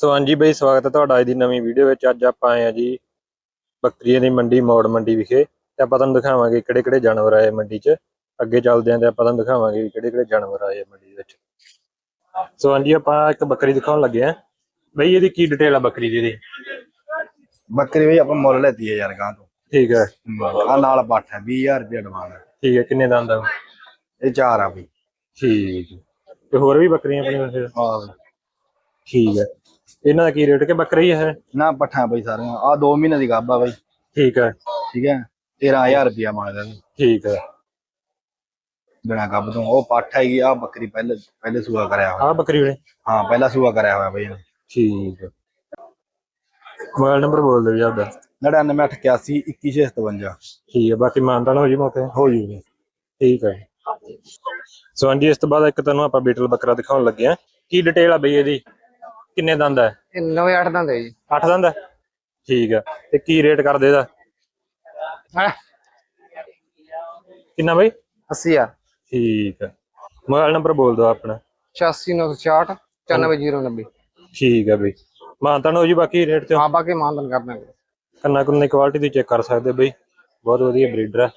ਸੋ ਹਾਂਜੀ ਬਈ ਸਵਾਗਤ ਹੈ ਤੁਹਾਡਾ ਅੱਜ ਦੀ ਨਵੀਂ ਵੀਡੀਓ ਵਿੱਚ। ਅੱਜ ਆਪਾਂ ਆਏ ਆ ਜੀ ਬੱਕਰੀਆਂ ਦੀ ਮੰਡੀ ਮੌੜ ਮੰਡੀ ਵਿਖੇ ਤੇ ਆਪਾਂ ਤੁਹਾਨੂੰ ਦਿਖਾਵਾਂਗੇ ਕਿਹੜੇ ਕਿਹੜੇ ਜਾਨਵਰ ਆਏ ਮੰਡੀ 'ਚ। ਅੱਗੇ ਚੱਲਦੇ ਆਂ ਤੇ ਆਪਾਂ ਤੁਹਾਨੂੰ ਦਿਖਾਵਾਂਗੇ ਕਿਹੜੇ ਕਿਹੜੇ ਜਾਨਵਰ ਆਏ ਆ ਮੰਡੀ ਵਿੱਚ। ਸੋ ਹਾਂਜੀ ਆਪਾਂ ਇੱਕ ਬੱਕਰੀ ਦਿਖਾਉਣ ਲੱਗੇ ਆ ਬਈ ਇਹਦੀ ਕੀ ਡਿਟੇਲ ਆ ਬੱਕਰੀ ਦੀ ਇਹਦੀ? ਬੱਕਰੀ ਵੀ ਆਪਾਂ ਮੁੱਲ ਲੈਤੀ ਹੈ ਯਾਰ ਗਾਂ ਤੋਂ। ਠੀਕ ਹੈ। ਆ ਨਾਲ ਪੱਠ ਹੈ 20000 ਰੁਪਏ ਡਿਮਾਂਡ ਹੈ। ਠੀਕ ਹੈ ਕਿੰਨੇ ਦਾ ਆਂਦਾ ਇਹ ਚਾਰ ਆ ਬਈ। ਠੀਕ ਹੈ। ਤੇ ਹੋਰ ਵੀ ਬੱਕਰੀਆਂ ਆਪਣੀਆਂ ਫਿਰ ਆਹ ਠੀਕ ਹੈ। ਇਹਨਾਂ ਦਾ ਕੀ ਰੇਟ ਕਿ ਬੱਕਰੀ ਹੈ ਨਾ ਪੱਠਾਂ ਬਈ ਸਾਰੀਆਂ ਆ 2 ਮਹੀਨੇ ਦੀ ਗੱਭ ਆ ਬਈ। ਠੀਕ ਹੈ। ਠੀਕ ਹੈ? 13000 ਰੁਪਏ ਮੰਗਦਾ ਠੀਕ ਹੈ। ਬਿਨਾ ਗੱਭ ਤੋਂ। ਉਹ ਪੱਠ ਹੈਗੀ ਆ ਬੱਕਰੀ ਪਹਿਲੇ ਪਹਿਲੇ ਸੂਆ ਕਰਿਆ ਹੋਇਆ। ਆਹ ਬੱਕਰੀ ਵੀਰੇ ਹਾਂ ਪਹਿਲਾ ਸੂਆ ਕਰਿਆ ਹੋਇਆ ਬਈ ਇਹਨੇ। ਠੀਕ ਹੈ। ਮੋਬਾਈਲ ਨੰਬਰ ਬੋਲ ਦਿਓ ਜੀ ਆਪਦਾ। 9981 21657 ਠੀਕ ਹੈ ਬਾਕੀ ਮਾਨਤਾਨ ਹੋ ਜੀ ਮੌਕੇ? ਹੋ ਜੂਗੀ ਠੀਕ ਹੈ। ਸੋ ਹਾਂਜੀ ਇਸ ਤੋਂ ਬਾਅਦ ਇੱਕ ਤੁਹਾਨੂੰ ਆਪਾਂ ਬੀਟਲ ਬੱਕਰਾ ਦਿਖਾਉਣ ਲੱਗੇ ਆ ਕੀ ਡਿਟੇਲ ਆ ਬਈ ਇਹਦੀ? ਕਿੰਨੇ ਦੰਦ ਹੈ ਇਹ ਨਵੇਂ ਅੱਠ ਦੰਦ ਹੈ ਜੀ। 8 ਦੰਦ ਹੈ ਠੀਕ ਹੈ ਤੇ ਕੀ ਰੇਟ ਕਰਦੇ ਇਹਦਾ? ਹਾਂ? ਕਿੰਨਾ ਬਈ? 80 ਆ ਠੀਕ ਹੈ ਮੋਬਾਈਲ ਨੰਬਰ ਬੋਲ ਦਿਓ ਆਪਣਾ। 86966 94090 ਠੀਕ ਹੈ ਬਈ। ਮਾਨਤਾਨ ਹੋ ਜੀ ਬਾਕੀ ਰੇਟ ਤੇ। ਹਾਂ ਬਾਕੀ ਮਾਨਦਨ ਕਰ ਦਾਂਗੇ ਕੰਨਾ ਕੁੰਨੇ ਕੁਆਲਿਟੀ ਦੀ ਚੈੱਕ ਕਰ ਸਕਦੇ ਹੋ ਬਈ। ਬਹੁਤ ਵਧੀਆ ਬਰੀਡਰ ਹੈ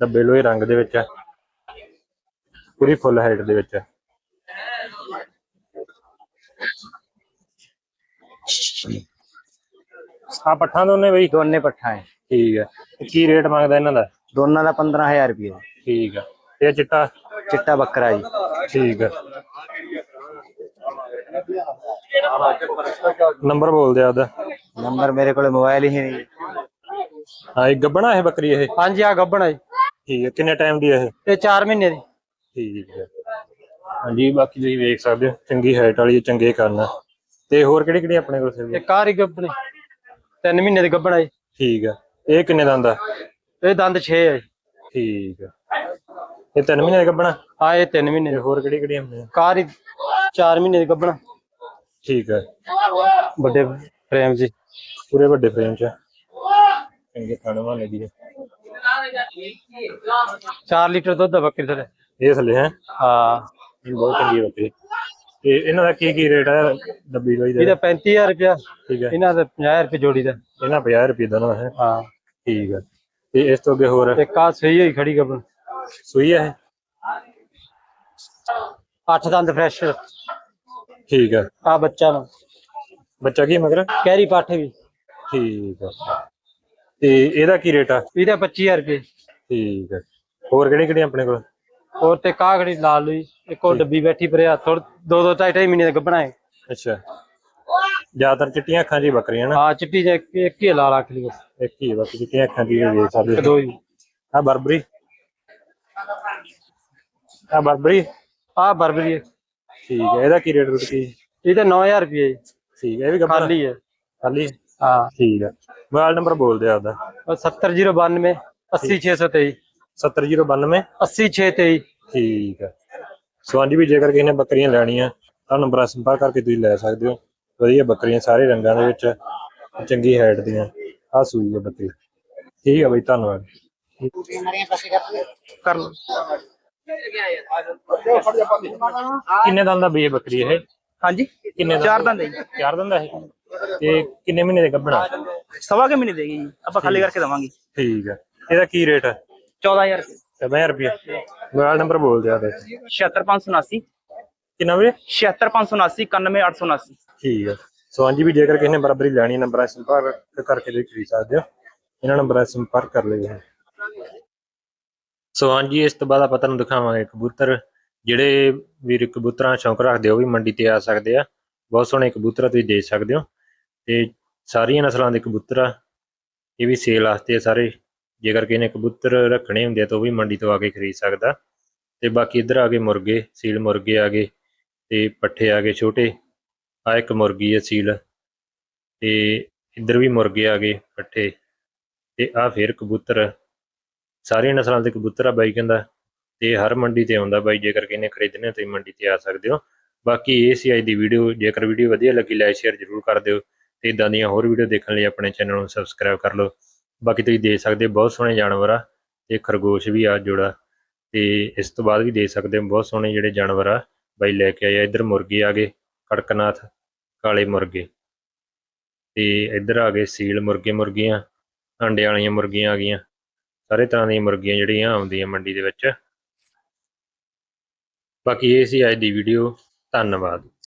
ਡੱਬੇ ਲੋਹੇ ਰੰਗ ਦੇ ਵਿੱਚ ਹੈ ਪੂਰੀ ਫੁੱਲ ਹਾਈਟ ਦੇ ਵਿੱਚ ਹੈ ਆ ਪੱਠਾਂ ਦੋਨੇ ਬਈ? ਦੋਨੇ ਪੱਠਾ ਹੈ। ਠੀਕ ਹੈ। ਤੇ ਕੀ ਰੇਟ ਮੰਗਦਾ ਇਹਨਾਂ ਦਾ? ਦੋਨਾਂ ਦਾ 15000 ਰੁਪਏ। ਠੀਕ ਹੈ। ਇਹ ਚਿੱਟਾ? ਚਿੱਟਾ ਬੱਕਰਾ ਜੀ। ਠੀਕ ਹੈ। ਨੰਬਰ ਬੋਲ ਦੇ ਆਦਾ ਨੰਬਰ ਮੇਰੇ ਕੋਲ ਮੋਬਾਈਲ ਹੀ ਨਹੀਂ। ਹਾਂ ਇਹ ਗੱਬਣਾ ਹੈ ਬੱਕਰੀ ਇਹ? ਹਾਂਜੀ ਆ ਗੱਬਣਾ ਜੀ। ਠੀਕ ਹੈ। ਕਿੰਨੇ ਟਾਈਮ ਦੀ ਇਹ? ਇਹ 4 ਮਹੀਨੇ ਦੀ। ਠੀਕ ਹੈ। ਹਾਂਜੀ ਬਾਕੀ ਤੁਸੀਂ ਵੇਖ ਸਕਦੇ ਹੋ। ਚੰਗੀ ਹਾਈਟ ਵਾਲੀ ਚੰਗੇ ਆ। ਤੇ ਹੋਰ ਕਿਹੜੀ ਕਿਹੜੀ ਆਪਣੇ ਕੋਲ ਫਿਰ ਇਹ ਕਾਰ ਹੀ ਗੱਬਣੀ। 3 ਮਹੀਨੇ ਦੀ ਗੱਬਣਾ ਜੀ। ਠੀਕ ਹੈ ਇਹ ਕਿੰਨੇ ਦੰਦ ਆ? ਇਹ ਦੰਦ 6 ਹੈ ਜੀ। ਠੀਕ ਹੈ ਇਹ ਤਿੰਨ ਮਹੀਨੇ ਦਾ ਗੱਬਣਾ ਹਾਂ ਇਹ 3 ਮਹੀਨੇ ਦੀ। ਹੋਰ ਕਿਹੜੀ ਕਿਹੜੀ ਆਪਣੇ ਕਾਰ ਹੀ 4 ਮਹੀਨੇ ਦੀ ਗੱਬਣਾ ਠੀਕ ਹੈ ਵੱਡੇ ਫਰੇਮ ਜੀ। ਪੂਰੇ ਵੱਡੇ ਫਰੇਮ ਚ ਆ। ਚੰਗੇ ਖਾਣੇ ਵਾਲੇ ਦੀ ਹੈ। 4 ਲੀਟਰ ਦੁੱਧ ਆ ਬੱਕਰੀ ਥਲੇ। ਇਹ ਥੱਲੇ ਹੈ? ਹਾਂ। ਬਹੁਤ ਚੰਗੀ ਬੱਕਰੀ। ਤੇ ਇਹਨਾਂ ਦਾ ਕੀ ਕੀ ਰੇਟ ਹੈ ਡੱਬੀ ਲੋਈ ਦਾ। ਇਹਦਾ 35000 ਰੁਪਇਆ। ਠੀਕ ਹੈ। ਇਹਨਾਂ ਦਾ 50000 ਰੁਪਏ ਜੋੜੀ ਦਾ। ਇਹਨਾਂ 50 ਰੁਪਏ ਦਾ ਨਾ ਹੈ। ਹਾਂ। ਠੀਕ ਹੈ। ਤੇ ਇਸ ਤੋਂ ਅੱਗੇ ਹੋਰ? ਇੱਕ ਆ ਸਹੀ ਹੋਈ ਖੜੀ ਗੱਬਣ ਸੂਈ ਹੈ? ਅੱਠ ਦੰਦ ਫਰੈਸ਼ ਠੀਕ ਹੈ। ਆ ਬੱਚਾ ਨੂੰ ਬੱਚਾ ਕੀ ਮਗਰ? ਕੈਰੀ ਪਾਠੇ ਵੀ। ਠੀਕ ਹੈ। ਤੇ ਇਹਦਾ ਕੀ ਰੇਟ ਆ? ਇਹਦਾ 25000 ਰੁਪਏ। ਠੀਕ ਹੈ। ਹੋਰ ਕਿਹੜੀ ਕਿਹੜੀ ਆਪਣੇ ਕੋਲ? ਹੋਰ ਤੇ ਕਾਗੜੀ ਲਾਲ ਲਈ ਇੱਕ ਉਹ ਡੱਬੀ ਬੈਠੀ ਪਰਿਆ ਥੋੜ ਦੋ ਦੋ ਢਾਈ ਢਾਈ ਮਹੀਨੇ ਦਾ ਗੱਬਣਾ ਹੈ ਅੱਛਾ। ਜ਼ਿਆਦਾਤਰ ਚਿੱਟੀਆਂ ਅੱਖਾਂ ਦੀ ਬੱਕਰੀਆਂ ਨਾ? ਹਾਂ ਚਿੱਟੀ ਜੇ ਇੱਕ ਇੱਕ ਹੀ ਲਾਲ ਅੱਖ ਲਈ ਬਸ। ਇੱਕ ਹੀ ਹੈ ਬਾਕੀ ਚਿੱਟੀਆਂ ਅੱਖਾਂ ਦੀ ਇਹ ਵੇਖ ਸਕਦੇ ਇੱਕ ਦੋ ਹੀ। ਆ ਬਰਬਰੀ। ਆ ਬਰਬਰੀ। ਆ ਬਰਬਰੀ ਹੈ। ਠੀਕ ਹੈ ਇਹਦਾ ਕੀ ਰੇਟ ਰੂਟ ਕੀ ਇਹਦਾ 9000 ਰੁਪਏ ਜੀ। ਠੀਕ ਹੈ ਇਹ ਵੀ ਗੱਬਰ ਖਾਲੀ ਹੈ। ਖਾਲੀ? ਹੈ? ਹਾਂ ਠੀਕ ਹੈ। ਮੋਬਾਈਲ ਨੰਬਰ ਬੋਲ ਦਿਓ ਆਪਦਾ। ਉਹ 70092 80623 70092 80623 ਠੀਕ ਹੈ। ਸੋ ਹਾਂਜੀ ਵੀ ਜੇਕਰ ਕਿਸੇ ਨੇ ਬੱਕਰੀਆਂ ਲੈਣੀਆਂ ਤਾਂ ਨੰਬਰ ਸੰਪਰਕ ਕਰਕੇ ਤੁਸੀਂ ਲੈ ਸਕਦੇ ਹੋ। ਵਧੀਆ ਬੱਕਰੀਆਂ ਸਾਰੇ ਰੰਗਾਂ ਦੇ ਵਿੱਚ ਚੰਗੀ ਹਾਈਟ ਦੀਆਂ। ਆ ਸੂਈ ਹੈ ਬੱਕਰੀ। ਠੀਕ ਹੈ ਬਈ ਧੰਨਵਾਦ। ਕਰ ਲਓ। ਕਿੰਨੇ ਦੰਦ ਦਾ ਬਈ ਇਹ ਬੱਕਰੀ ਇਹ? ਹਾਂਜੀ। ਕਿੰਨੇ ਚਾਰ ਦੰਦ ਹੈ। ਚਾਰ ਦੰਦ ਹੈ ਇਹ? ਤੇ ਕਿੰਨੇ ਮਹੀਨੇ ਦੇ ਗੱਭਣਾ ਸਵਾ ਕੇ ਮਹੀਨੇ ਦੇਗੀ ਜੀ। ਆਪਾਂ ਖਾਲੀ ਕਰਕੇ ਦਵਾਂਗੇ। ਠੀਕ ਹੈ ਇਹਦਾ ਕੀ ਰੇਟ ਹੈ 14000 7000 ਰੁਪਏ ਮੋਬਾਈਲ ਨੰਬਰ ਬੋਲ ਦਿਆ ਤੇ 76579 ਕਿੰਨਾ ਵੀਰੇ? 76579 91879 ਠੀਕ ਹੈ ਸੋ ਹਾਂਜੀ ਵੀ ਜੇਕਰ ਕਿਸੇ ਨੇ ਬਰਾਬਰੀ ਲੈਣੀ ਹੈ, ਨੰਬਰਾਂ ਸੰਪਰਕ ਕਰਕੇ ਤੁਸੀਂ ਖਰੀਦ ਸਕਦੇ ਹੋ। ਇਹਨਾਂ ਨੰਬਰਾਂ ਸੰਪਰਕ ਕਰ ਲਿਓ ਸੋ ਹਾਂਜੀ ਇਸ ਤੋਂ ਬਾਅਦ ਆਪਾਂ ਤੁਹਾਨੂੰ ਦਿਖਾਵਾਂਗੇ ਕਬੂਤਰ। ਜਿਹੜੇ ਵੀਰ ਕਬੂਤਰਾਂ ਦਾ ਸ਼ੌਂਕ ਰੱਖਦੇ ਆ, ਉਹ ਵੀ ਮੰਡੀ ਤੇ ਆ ਸਕਦੇ ਆ। ਬਹੁਤ ਸੋਹਣੇ ਕਬੂਤਰ ਤੁਸੀਂ ਦੇਖ ਸਕਦੇ ਹੋ। ਤੇ ਸਾਰੀਆਂ ਨਸਲਾਂ ਦੇ ਕਬੂਤਰ ਆ। ਇਹ ਵੀ ਸੇਲ ਵਾਸਤੇ ਆ ਸਾਰੇ। ਜੇਕਰ ਕਿਸੇ ਨੇ ਕਬੂਤਰ ਰੱਖਣੇ ਹੁੰਦੇ ਆ ਤਾਂ ਉਹ ਵੀ ਮੰਡੀ ਤੋਂ ਆ ਕੇ ਖਰੀਦ ਸਕਦਾ। ਤੇ ਬਾਕੀ ਇੱਧਰ ਆ ਗਏ ਮੁਰਗੇ, ਸੀਲ ਮੁਰਗੇ ਆ ਗਏ ਤੇ ਪੱਠੇ ਆ ਗਏ ਛੋਟੇ। ਆ ਇੱਕ ਮੁਰਗੀ ਹੈ ਸੀਲ ਤੇ ਇੱਧਰ ਵੀ ਮੁਰਗੇ ਆ ਗਏ ਪੱਠੇ ਤੇ ਆ ਫੇਰ ਕਬੂਤਰ। ਸਾਰੀਆਂ ਨਸਲਾਂ ਦੇ ਕਬੂਤਰ ਆ ਬਾਈ ਕਹਿੰਦਾ ਤੇ ਹਰ ਮੰਡੀ ਤੇ ਆਉਂਦਾ ਬਾਈ, ਜੇਕਰ ਕਿਸੇ ਨੇ ਖਰੀਦਣੇ ਤੇ ਮੰਡੀ ਤੇ ਆ ਸਕਦੇ ਹੋ। ਬਾਕੀ ਇਹ ਸੀ ਅੱਜ ਦੀ ਵੀਡੀਓ। ਜੇਕਰ ਵੀਡੀਓ ਵਧੀਆ ਲੱਗੀ, ਲਾਈਕ, ਸ਼ੇਅਰ ਜ਼ਰੂਰ ਕਰ ਦਿਓ ਤੇ ਇਦਾਂ ਦੀਆਂ ਹੋਰ ਵੀਡੀਓ ਦੇਖਣ ਲਈ ਆਪਣੇ ਚੈਨਲ ਨੂੰ ਸਬਸਕ੍ਰਾਈਬ ਕਰ ਲਓ। ਬਾਕੀ ਤੁਸੀਂ ਦੇਖ ਸਕਦੇ ਬਹੁਤ ਸੋਹਣੇ ਜਾਨਵਰ ਆ ਤੇ ਖਰਗੋਸ਼ ਵੀ ਆ ਜੁੜਾ ਤੇ ਇਸ ਤੋਂ ਬਾਅਦ ਵੀ ਦੇਖ ਸਕਦੇ ਬਹੁਤ ਸੋਹਣੇ ਜਿਹੜੇ ਜਾਨਵਰ ਆ। ਬਾਈ ਲੈ ਕੇ ਆਇਆ ਇੱਧਰ ਮੁਰਗੇ ਆ ਗਏ, ਕੜਕਨਾਥ, ਕਾਲੇ ਮੁਰਗੇ। ਤੇ ਇੱਧਰ ਆ ਗਏ ਸੀਲ ਮੁਰਗੇ ਮੁਰਗੀਆਂ ਅੰਡੇ ਵਾਲੀਆਂ ਮੁਰਗੀਆਂ ਆ ਗਈਆਂ। ਸਾਰੇ ਤਰ੍ਹਾਂ ਦੀਆਂ ਮੁਰਗੀਆਂ ਜਿਹੜੀਆਂ ਆਉਂਦੀਆਂ ਮੰਡੀ ਦੇ ਵਿੱਚ। ਬਾਕੀ ਇਹ ਸੀ ਅੱਜ ਦੀ ਵੀਡੀਓ ਧੰਨਵਾਦ।